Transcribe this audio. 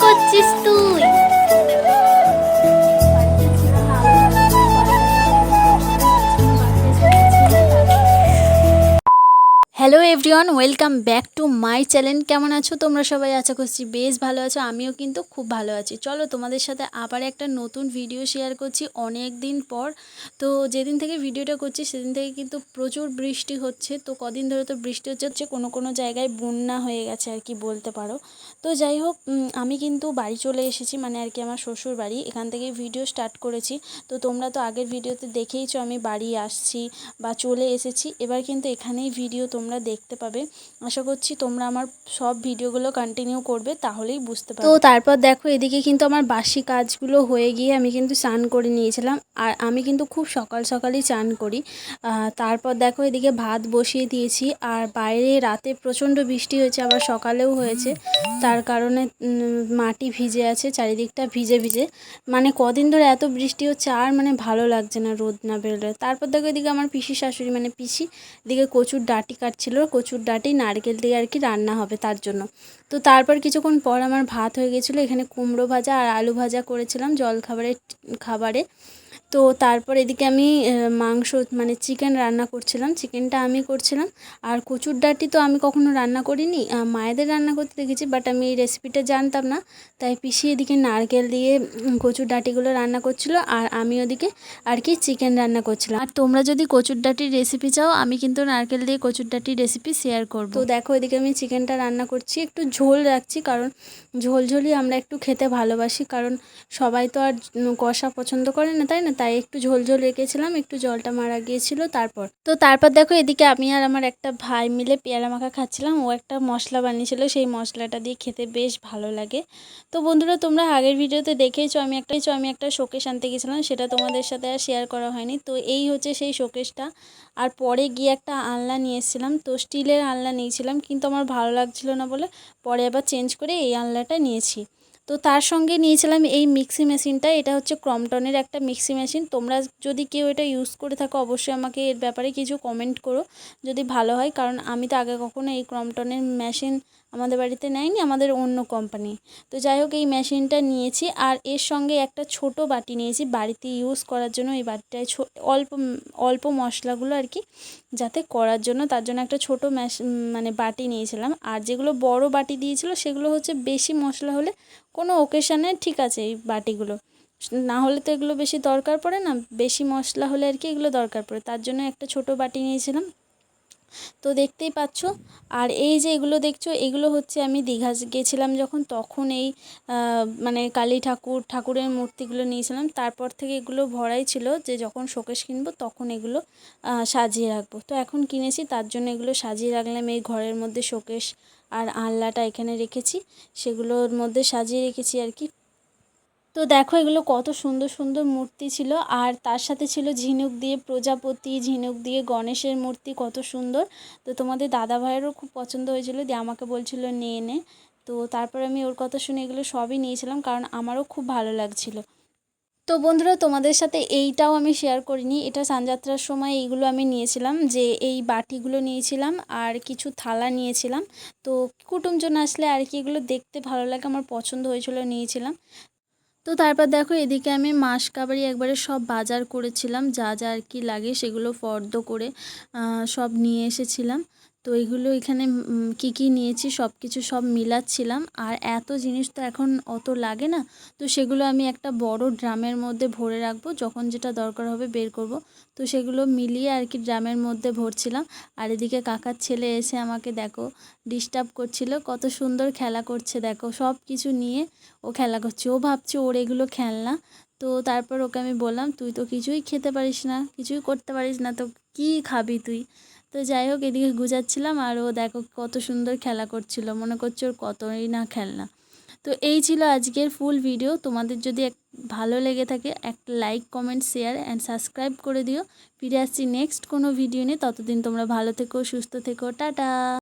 করছিস তুই hello everyone, welcome back to my channel. কেমন আছো তোমরা সবাই? আশা করছি বেশ ভালো আছো। আমিও কিন্তু খুব ভালো আছি। চলো তোমাদের সাথে আবার একটা নতুন ভিডিও শেয়ার করছি অনেক দিন পর। তো যেদিন থেকে ভিডিওটা করছি, সেদিন থেকে কিন্তু প্রচুর বৃষ্টি হচ্ছে। তো কদিন ধরে তো বৃষ্টি হচ্ছে কোনো কোনো জায়গায় বন্যা হয়ে গেছে আর কি বলতে পারো। তো যাই হোক আমি কিন্তু বাড়ি চলে এসেছি মানে আর কি আমার শ্বশুর বাড়ি। এখান থেকে ভিডিও স্টার্ট করেছি। তো তোমরা তো আগের ভিডিওতে দেখেইছো আমি বাড়ি আসছি বা চলে এসেছি। এবার কিন্তু এখানেই ভিডিও তোমরা দেখতে পাবে। আশা করছি তোমরা আমার সব ভিডিওগুলো কন্টিনিউ করবে তাহলেই বুঝতে পারবে। তো তারপর দেখো এদিকে কিন্তু আমার বাসি কাজগুলো হয়ে গিয়ে আমি কিন্তু স্নান করে নিয়েছিলাম। আর আমি কিন্তু খুব সকাল সকালই চান করি। তারপর দেখো এদিকে ভাত বসিয়ে দিয়েছি। আর বাইরে রাতে প্রচণ্ড বৃষ্টি হয়েছে আবার সকালেও হয়েছে। তার কারণে মাটি ভিজে আছে চারিদিকটা ভিজে ভিজে। মানে কদিন ধরে এত বৃষ্টি হচ্ছে আর মানে ভালো লাগছে না রোদ না বেরোলে। তারপর দেখো এদিকে আমার পিসি শাশুড়ি মানে পিসি এদিকে কচুর ডাঁটি কাটছিল কচুর ডাঁটি, নারকেল দিয়ে আর কি রান্না হবে তার জন্য। তো তারপর কিছুক্ষণ পর আমার ভাত হয়ে গেছিল, এখানে কুমড়ো ভাজা আর আলু ভাজা করেছিলাম জল খাবারের খাবারে। তো তারপর এদিকে আমি মাংস মানে চিকেন রান্না করছিলাম, চিকেনটা আমি করছিলাম। আর কচুর ডাঁটি তো আমি কখনো রান্না করিনি মায়েদের রান্না করতে দেখেছি, বাট আমি এই রেসিপিটা জানতাম না। তাই পিসি এদিকে নারকেল দিয়ে কচুর ডাঁটিগুলো রান্না করছিল আর আমি ওদিকে আর কি চিকেন রান্না করছিলাম। আর তোমরা যদি কচুর ডাঁটির রেসিপি চাও, আমি কিন্তু নারকেল দিয়ে কচুর ডাঁটির রেসিপি শেয়ার করব। তো দেখো, এদিকে আমি চিকেনটা রান্না করছি। একটু ঝোল রাখছি, কারণ ঝোল ঝোলই আমরা একটু খেতে ভালোবাসি। কারণ সবাই তো আর কষা পছন্দ করে না, তাই না? তাই একটু ঝোল ঝোল রেখেছিলাম, একটু জলটা মারা গিয়েছিল, তারপর। তো তারপর দেখো, এদিকে আমি আর আমার একটা ভাই মিলে পেয়ারা মাখা খাচ্ছিলাম। ও একটা মশলা বানিয়েছিল, সেই মশলাটা দিয়ে খেতে বেশ ভালো লাগে। তো বন্ধুরা, তোমরা আগের ভিডিওতে দেখেইছো, আমি একটা আমি একটা শোকেশ আনতে গেছিলাম, সেটা তোমাদের সাথে আর শেয়ার করা হয়নি। তো এই হচ্ছে সেই শোকেশটা আর পরে গিয়ে একটা আলনা নিয়ে এসেছিলাম তো স্টিলের আলনা নিয়েছিলাম, কিন্তু আমার ভালো লাগছিল না বলে পরে আবার চেঞ্জ করে এই আলনাটা নিয়েছি। তো তার সঙ্গে নিয়েছিলাম এই মিক্সি মেশিনটা, এটা হচ্ছে ক্রমটনের একটা মিক্সি মেশিন। তোমরা যদি কেউ এটা ইউজ করে থাকো, অবশ্যই আমাকে এর ব্যাপারে কিছু কমেন্ট করো, যদি ভালো হয়। কারণ আমি তো আগে কখনো এই ক্রমটনের মেশিন আমাদের বাড়িতে নেয়নি, আমাদের অন্য কোম্পানি তো যাই হোক এই মেশিনটা নিয়েছি আর এর সঙ্গে একটা ছোট বাটি নিয়েছি বাড়িতে ইউজ করার জন্য। এই বাটিটায় অল্প অল্প মশলাগুলো আর কি যাতে করার জন্য। তার জন্য একটা ছোট ম্যাশ মানে বাটি নিয়েছিলাম। আর যেগুলো বড় বাটি দিয়েছিল, সেগুলো হচ্ছে বেশি মশলা হলে কোনো ওকেশানে ঠিক আছে এই বাটিগুলো। না হলে তো এগুলো বেশি দরকার পড়ে না, বেশি মশলা হলে আর কি এগুলো দরকার পড়ে। তার জন্য একটা ছোট বাটি নিয়েছিলাম। তো দেখতেই পাচ্ছ। আর এই যে এগুলো দেখছ, এগুলো হচ্ছে আমি দীঘা গেছিলাম যখন, তখন এই মানে কালী ঠাকুর, ঠাকুরের মূর্তিগুলো নিয়েছিলাম। তারপর থেকে এগুলো ভরাই ছিল যে যখন শোকেশ কিনবো, তখন এগুলো সাজিয়ে রাখব। তো এখন কিনেছি, তার জন্য এগুলো সাজিয়ে রাখলাম। এই ঘরের মধ্যে শোকেশ আর আলনাটা এখানে রেখেছি। সেগুলোর মধ্যে সাজিয়ে রেখেছি আর কি। তো দেখো এগুলো কত সুন্দর সুন্দর মূর্তি ছিল। আর তার সাথে ছিল ঝিনুক দিয়ে প্রজাপতি, ঝিনুক দিয়ে গণেশের মূর্তি, কত সুন্দর। তো তোমাদের দাদা ভাইয়েরও খুব পছন্দ হয়েছিল, দিয়ে আমাকে বলছিল নিয়ে নে। তো তারপর আমি ওর কথা শুনে এগুলো সবই নিয়েছিলাম, কারণ আমারও খুব ভালো লাগছিল। তো বন্ধুরা, তোমাদের সাথে এইটাও আমি শেয়ার করিনি। এটা সানযাত্রার সময় এইগুলো আমি নিয়েছিলাম, যে এই বাটিগুলো নিয়েছিলাম আর কিছু থালা নিয়েছিলাম। তো কুটুমজন আসলে আর কি এগুলো দেখতে ভালো লাগে, আমার পছন্দ হয়েছিল নিয়েছিলাম। তো তারপর দেখো এদিকে আমি মাস কাবারি একবারে সব বাজার করেছিলাম, যা যা আর কি লাগে সেগুলো ফর্দ করে সব নিয়ে এসেছিলাম। তো এগুলো এখানে কি কি নিয়েছি সব কিছু সব মিলাচ্ছিলাম। আর এত জিনিস তো এখন অত লাগে না, তো সেগুলো আমি একটা বড় ড্রামের মধ্যে ভরে রাখব। যখন যেটা দরকার হবে বের করব। তো সেগুলো মিলিয়ে আর কি ড্রামের মধ্যে ভরছিলাম। আর এদিকে কাকার ছেলে এসে আমাকে দেখো ডিস্টার্ব করছিল। কত সুন্দর খেলা করছে দেখো সব কিছু নিয়ে ও খেলা করছে। ও ভাবছে ওর এগুলো খেলনা। তো তারপর ওকে আমি বললাম, তুই তো কিছুই খেতে পারিস না, কিছুই করতে পারিস না, তো কী খাবি তুই? তো যাই হোক, এদিকে গুজাচ্ছিলাম আর ও দেখো কত সুন্দর খেলা করছিল। মনে করছে ওর কতই না খেলনা। তো এই ছিল আজকের ফুল ভিডিও তোমাদের যদি এক, ভালো লেগে থাকে, একটা like comment share and subscribe করে দিও। ফিরে আসছি নেক্সট কোনো ভিডিও নিয়ে। ততদিন তোমরা ভালো থেকো, সুস্থ থেকো। টাটা!